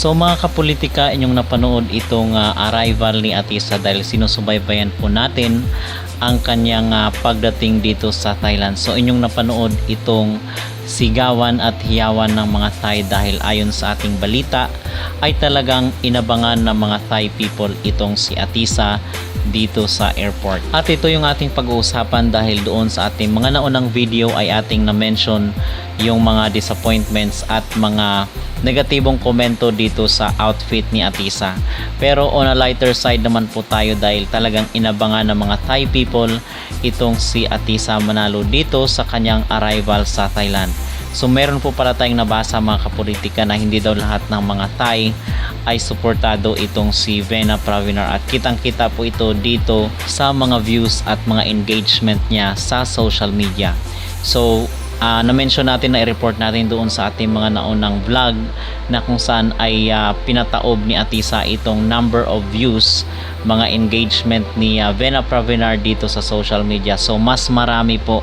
So mga kapolitika, inyong napanood itong ah, arrival ni Atisa dahil sinusubaybayan po natin ang kanyang ah, pagdating dito sa Thailand. So inyong napanood itong sigawan at hiyawan ng mga Thai dahil ayon sa ating balita ay talagang inabangan ng mga Thai people itong si Atisa dito sa airport. At ito yung ating pag-uusapan dahil doon sa ating mga naunang video ay ating na-mention yung mga disappointments at mga negatibong komento dito sa outfit ni Atisa. Pero on a lighter side naman po tayo dahil talagang inabangan ng mga Thai people itong si Atisa Manalo dito sa kanyang arrival sa Thailand. So meron po pala tayong nabasa mga kapolitika na hindi daw lahat ng mga Thai ay suportado itong si Vena Pravinar at kitang kita po ito dito sa mga views at mga engagement niya sa social media. So ah, na-mention natin na i-report natin doon sa ating mga naunang vlog na kung saan ay ah, pinataob ni Atisa itong number of views mga engagement ni ah, Vena Pravinar dito sa social media. So mas marami po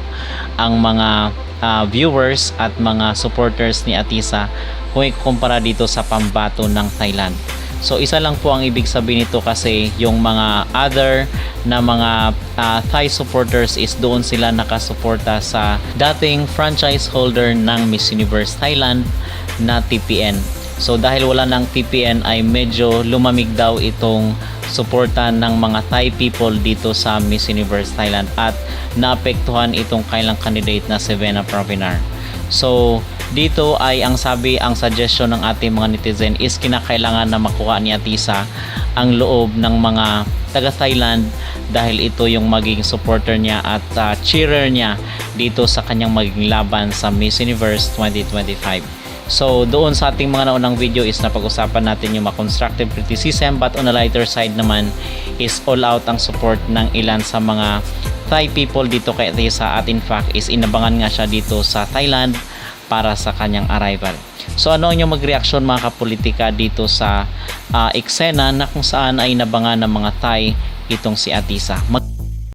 ang mga ah, viewers at mga supporters ni Atisa kung ikukumpara dito sa pambato ng Thailand So isa lang po ang ibig sabihin nito kasi yung mga other na mga ah, Thai supporters is doon sila nakasuporta sa dating franchise holder ng Miss Universe Thailand na TPN. So dahil wala ng TPN ay medyo lumamig daw itong suporta ng mga Thai people dito sa Miss Universe Thailand at naapektuhan itong kailang candidate na si Vena Pravinar. So dito ay ang sabi ang suggestion ng ating mga netizen is kinakailangan na makuha ni Atisa ang loob ng mga taga Thailand dahil ito yung maging supporter niya at uh, cheerer niya dito sa kanyang magiging laban sa Miss Universe 2025. So doon sa ating mga naunang video is napag-usapan natin yung mga constructive criticism but on a lighter side naman is all out ang support ng ilan sa mga Thai people dito kay Atisa at in fact is inabangan nga siya dito sa Thailand para sa kanyang arrival. So ano ang inyong magreaksyon mga kapolitika dito sa ah, eksena na kung saan ay nabangan ng mga Thai itong si Atisa? Mag-